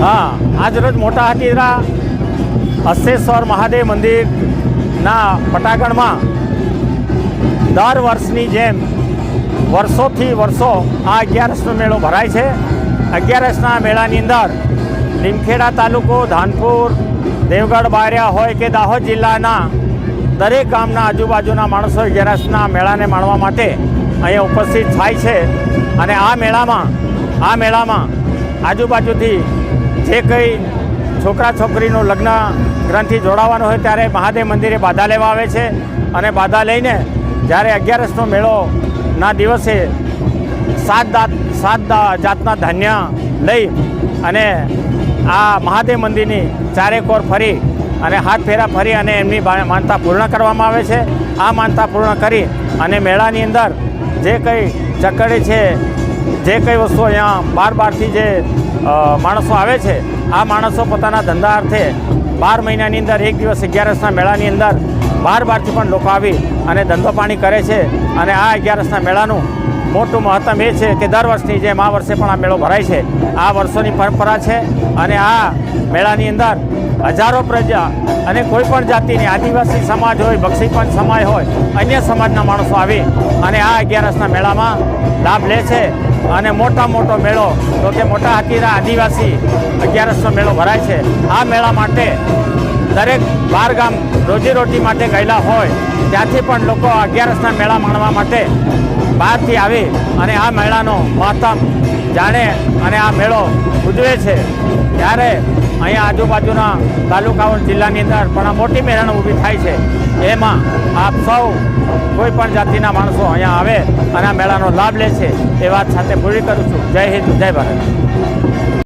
હા આજરોજ મોટા હાટીરા હસ્તેશ્વર મહાદેવ મંદિરના પટાગણમાં દર વર્ષની જેમ વર્ષોથી વર્ષો આ અગિયારસનો મેળો ભરાય છે. અગિયારસના મેળાની અંદર લીમખેડા તાલુકો, ધાનપુર, દેવગઢ બારિયા હોય કે દાહોદ જિલ્લાના દરેક ગામના આજુબાજુના માણસો અગિયારસના મેળાને માણવા માટે અહીંયા ઉપસ્થિત થાય છે. અને આ મેળામાં આ મેળામાં આજુબાજુથી જે કંઈ છોકરા છોકરીનું લગ્ન ગ્રંથિ જોડાવાનું હોય ત્યારે મહાદેવ મંદિરે બાધા લેવા આવે છે અને બાધા લઈને જ્યારે અગિયારસનો મેળોના દિવસે સાત દાંત સાત જાતના ધાન્ય લઈ અને આ મહાદેવ મંદિરની ચારેકોર ફરી અને હાથ ફેરા ફરી અને એમની માનતા પૂર્ણ કરવામાં આવે છે. આ માનતા પૂર્ણ કરી અને મેળાની અંદર જે કંઈ ચકડી છે જે કંઈ વસ્તુ અહીંયા બાર બારથી જે માણસો આવે છે, આ માણસો પોતાના ધંધા અર્થે બાર મહિનાની અંદર, એક દિવસ અગિયારસના મેળાની અંદર બાર બારથી પણ લોકો આવી અને ધંધો પાણી કરે છે. અને આ અગિયારસના મેળાનું મોટું મહત્તમ એ છે કે દર વર્ષની જેમ આ વર્ષે પણ આ મેળો ભરાય છે. આ વર્ષોની પરંપરા છે અને આ મેળાની અંદર હજારો પ્રજા અને કોઈ પણ જાતિની આદિવાસી સમાજ હોય બક્ષીપંચ સમાજ હોય, અન્ય સમાજના માણસો આવી અને આ અગિયારસના મેળામાં લાભ લે છે. અને મોટા મોટો મેળો, તો કે મોટા હાથીના આદિવાસી અગિયારસનો મેળો ભરાય છે. આ મેળા માટે દરેક બાર ગામ રોજીરોટી માટે ગયેલા હોય, ત્યાંથી પણ લોકો અગિયારસના મેળા માણવા માટે બહારથી આવી અને આ મેળાનો મહત્તમ જાણે અને આ મેળો ઉજવે છે. ત્યારે અહીંયા આજુબાજુના તાલુકાઓ જિલ્લાની અંદર પણ મોટી મહેરણ ઊભી થાય છે. એમાં આપ સૌ કોઈ પણ જાતિના માણસો અહીંયા આવે અને આ મેળાનો લાભ લે છે એ વાત સાથે પૂરી કરું છું. જય હિન્દ, જય ભારત.